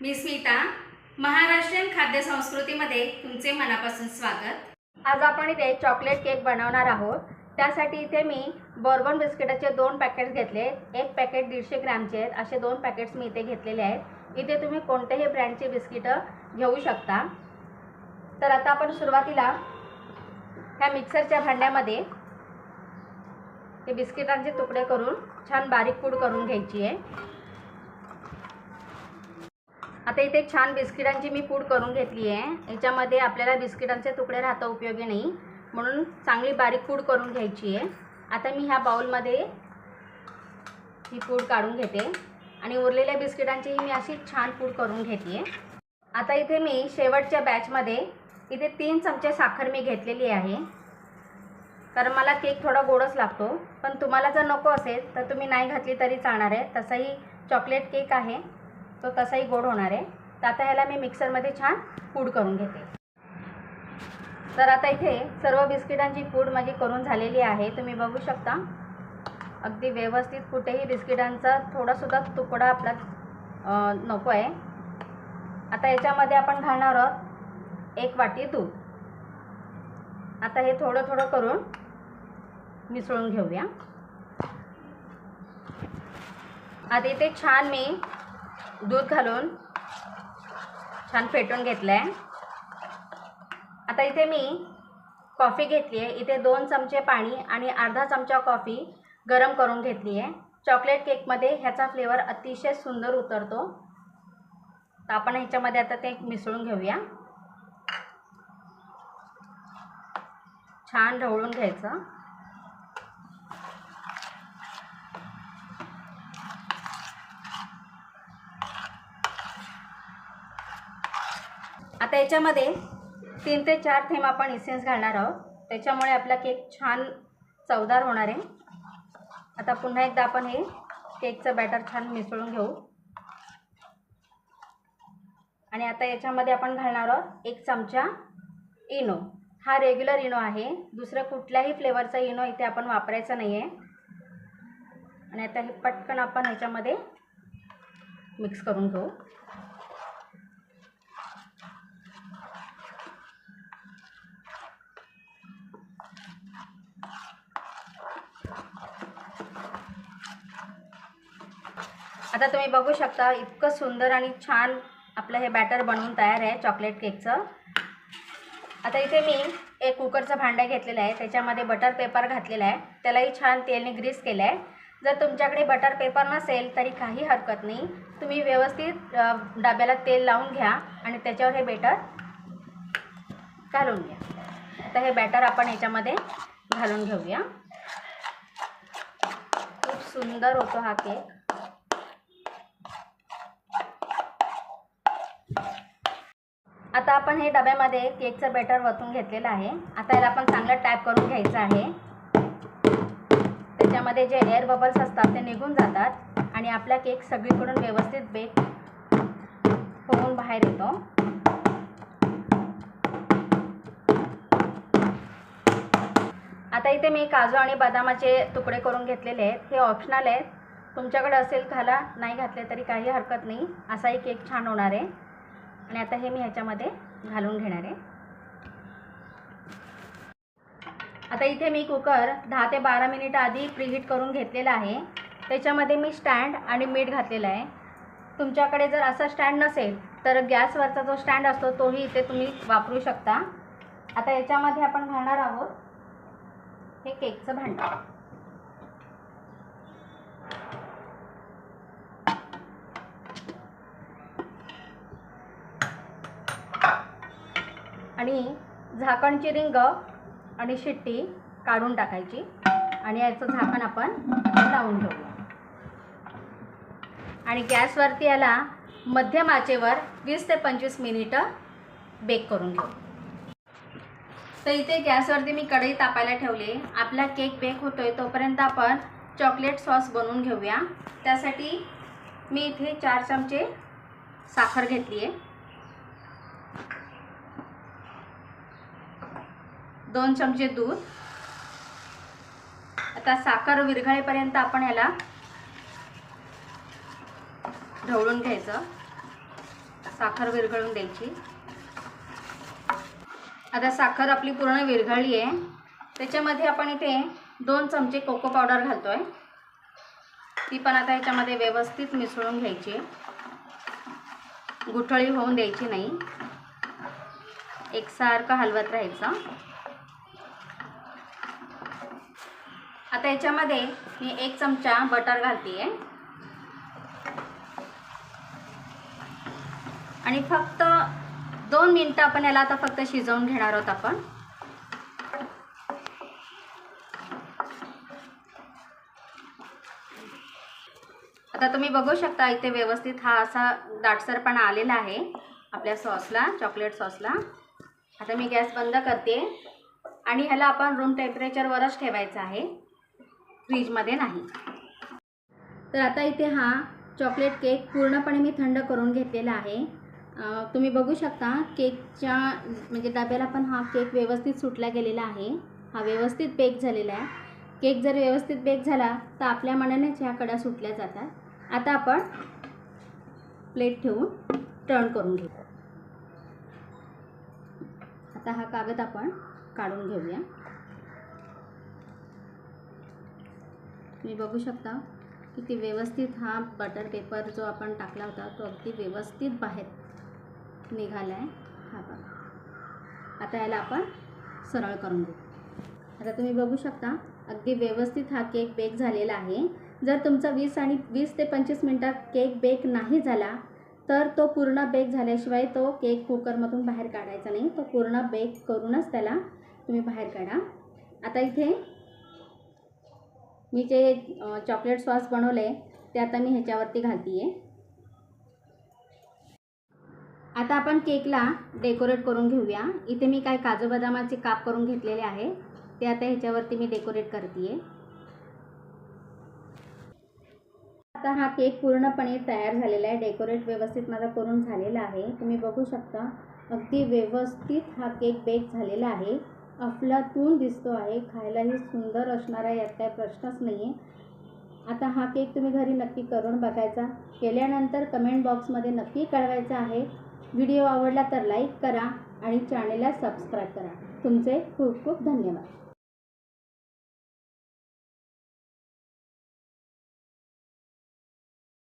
मी स्मिता महाराष्ट्रीयन खाद्य संस्कृतीमध्ये तुमचे मनापासून स्वागत. आज आपण इथे चॉकलेट केक बनवणार आहोत. त्यासाठी इथे मी बॉर्बन बिस्किटाचे दोन पॅकेट्स घेतले. एक पॅकेट दीडशे ग्रॅमचे आहेत. असे दोन पॅकेट्स मी इथे घेतलेले आहेत. इथे तुम्ही कोणत्याही ब्रँडचे बिस्किटं घेऊ शकता. तर आता आपण सुरुवातीला ह्या मिक्सरच्या भांड्यामध्ये हे बिस्किटांचे तुकडे करून छान बारीक पूड करून घ्यायची आहे. आता इथे छान बिस्किटांची मी पूड करून घेतली आहे. याच्यामध्ये आपल्याला बिस्किटांचे तुकडे राहता उपयोगी नाही. म्हणून चांगली बारीक पूड करून घ्यायची आहे. आता मी ह्या बाउलमध्ये ही पूड काढून घेते. आणि उरलेल्या बिस्किटांचीही मी अशी छान पूड करून घेते आता इथे मी शेवटच्या बॅचमध्ये इथे तीन चमचे साखर मी घेतलेली आहे. कारण मला केक थोडा गोडच लागतो. पण तुम्हाला जर नको असेल तर तुम्ही नाही घातली तरी चालणार आहे. तसाही चॉकलेट केक आहे. तो तसाही गोड होणार आहे. तर आता ह्याला मी मिक्सरमध्ये छान पूड करून घेते. तर आता इथे सर्व बिस्किटांची पूड माझी करून झालेली आहे. तुम्ही बघू शकता. अगदी व्यवस्थित कुठेही बिस्किटांचा थोडासुद्धा तुकडा आपला नको आहे. आता याच्यामध्ये आपण घालणार आहोत एक वाटी दूध. आता हे थोडं थोडं करून मिसळून घेऊया. आता इथे छान मी दूध घालून छान फेटून घेतलं आहे आता इथे मी कॉफी घेतली आहे इथे दोन चमचे पाणी आणि अर्धा चमचा कॉफी गरम करून घेतली आहे चॉकलेट केकमध्ये ह्याचा फ्लेवर अतिशय सुंदर उतरतो. तर आपण ह्याच्यामध्ये आता ते मिसळून घेऊया. छान ढवळून घ्यायचं. आता याच्यामध्ये तीन ते चार थेंब आपण इसेन्स घालणार आहोत. त्याच्यामुळे आपला केक छान चवदार होणार आहे. आता पुन्हा एकदा आपण हे केकचं बॅटर छान मिसळून घेऊ. आणि आता याच्यामध्ये आपण घालणार आहोत एक चमचा इनो. हा रेग्युलर इनो आहे. दुसरं कुठल्याही फ्लेवरचा इनो इथे आपण वापरायचा नाही आहे आणि आता हे पटकन आपण ह्याच्यामध्ये मिक्स करून घेऊ. आता तुम्ही बघू शकता इतकं सुंदर आणि छान आपलं हे बॅटर बनवून तयार आहे चॉकलेट केकचं. आता इथे मी एक कुकरचं भांडं घेतलेलं आहे त्याच्यामध्ये बटर पेपर घातलेला आहे. त्यालाही छान तेलने ग्रीस केलं आहे जर तुमच्याकडे बटर पेपर नसेल तरी काही हरकत नाही. तुम्ही व्यवस्थित डब्याला तेल लावून घ्या आणि त्याच्यावर हे बेटर घालून घ्या. आता हे बॅटर आपण याच्यामध्ये घालून घेऊया. खूप सुंदर होतो हा केक. आता आपण हे डब्यामध्ये केकचं बॅटर वतून घेतलेलं आहे. आता याला आपण चांगलं टॅप करून घ्यायचं आहे. त्याच्यामध्ये जे एअर बबल्स असतात ते निघून जातात आणि आपला केक सगळीकडून व्यवस्थित बेक होऊन बाहेर येतो. आता इथे मी काजू आणि बदामाचे तुकडे करून घेतलेले आहेत. हे ऑप्शनल आहेत. तुमच्याकडे असेल घाला. नाही घातले तरी काही हरकत नाही. असाही केक छान होणार आहे. आणि आता हे मी ह्याच्यामध्ये घालून घेणार आहे. आता इथे मी कुकर दहा ते बारा मिनिट आधी प्रीहीट करून घेतलेला आहे. त्याच्यामध्ये मी स्टँड आणि मीठ घातलेलं आहे. तुमच्याकडे जर असा स्टँड नसेल तर गॅसवरचा जो स्टँड असतो तोही इथे तुम्ही वापरू शकता. आता याच्यामध्ये आपण घालणार आहोत हे केकचं भांडं. आणि झाकणची रिंग आणि शिट्टी काढून टाकायची. आणि याचं झाकण आपण लावून ठेवूया. आणि गॅसवरती याला मध्यम आचेवर वीस ते पंचवीस मिनिटं बेक करून घेऊ. तर इथे गॅसवरती मी कढई तापायला ठेवली. आपला केक बेक होतोय तोपर्यंत आपण चॉकलेट सॉस बनवून घेऊया. त्यासाठी मी इथे चार चमचे साखर घेतली आहे दोन चमचे दूध. आता साखर विरघळेपर्यंत आपण याला ढवळून घ्यायचं. साखर विरघळून द्यायची. आता साखर आपली पूर्ण विरघळली आहे. त्याच्यामध्ये आपण इथे दोन चमचे कोको पावडर घालतो आहे ती पण आता ह्याच्यामध्ये व्यवस्थित मिसळून घ्यायची. आहे गुठळी होऊन द्यायची नाही. एकसारखं हलवत राहायचं. आता याच्यामध्ये मी एक चमचा बटर घालते आहे आणि फक्त दोन मिनटं आपण याला आता फक्त शिजवून घेणार आहोत आपण. आता तुम्ही बघू शकता इथे व्यवस्थित हा असा दाटसरपणा आलेला आहे आपल्या सॉसला चॉकलेट सॉसला. आता मी गॅस बंद करते. आणि ह्याला आपण रूम टेम्परेचरवरच ठेवायचं आहे. फ्रीजमध्ये नाही. तर आता इथे हा चॉकलेट केक पूर्णपणे मी थंड करून घेतलेला आहे. तुम्ही बघू शकता केकच्या म्हणजे डब्याला पण हा केक व्यवस्थित सुटला गेलेला आहे. हा व्यवस्थित बेक झालेला आहे. केक जर व्यवस्थित बेक झाला तर आपल्या मनानेच ह्या कडा सुटल्या जातात. आता आपण प्लेट ठेवून टर्न करून घेऊ. आता हा कागद आपण काढून घेऊया. तुम्ही बघू शकता किती व्यवस्थित हा बटर पेपर जो आपण टाकला होता तो अगदी व्यवस्थित बाहेर निघाला आहे हा बघा. आता याला आपण सरळ करून घेऊ. आता तुम्ही बघू शकता अगदी व्यवस्थित हा केक बेक झालेला आहे. जर तुमचा वीस आणि वीस ते पंचवीस मिनटात केक बेक नाही झाला तर तो पूर्ण बेक झाल्याशिवाय तो केक कुकरमधून बाहेर काढायचा नाही. तो पूर्ण बेक करूनच त्याला तुम्ही बाहेर काढा. आता इथे मी जे चॉकलेट सॉस बनवले ते आता मी ह्याच्यावरती घालते आहे आता आपण केकला डेकोरेट करून घेऊया. इथे मी काय काजू बदामाचे काप करून घेतलेले आहे ते आता ह्याच्यावरती मी डेकोरेट करते आहे आता हा केक पूर्णपणे तयार झालेला आहे डेकोरेट व्यवस्थित माझा करून झालेला आहे. तुम्ही बघू शकता अगदी व्यवस्थित हा केक बेक झालेला आहे. अफलातून दिसतो आहे. खायलाही सुंदर असणार आहे यात काय प्रश्नच नाही आहे आता हा केक तुम्ही घरी नक्की करून बघायचा. केल्यानंतर कमेंट बॉक्समध्ये नक्की कळवायचा आहे. व्हिडिओ आवडला तर लाईक करा आणि चॅनेलला सबस्क्राईब करा. तुमचे खूप खूप धन्यवाद.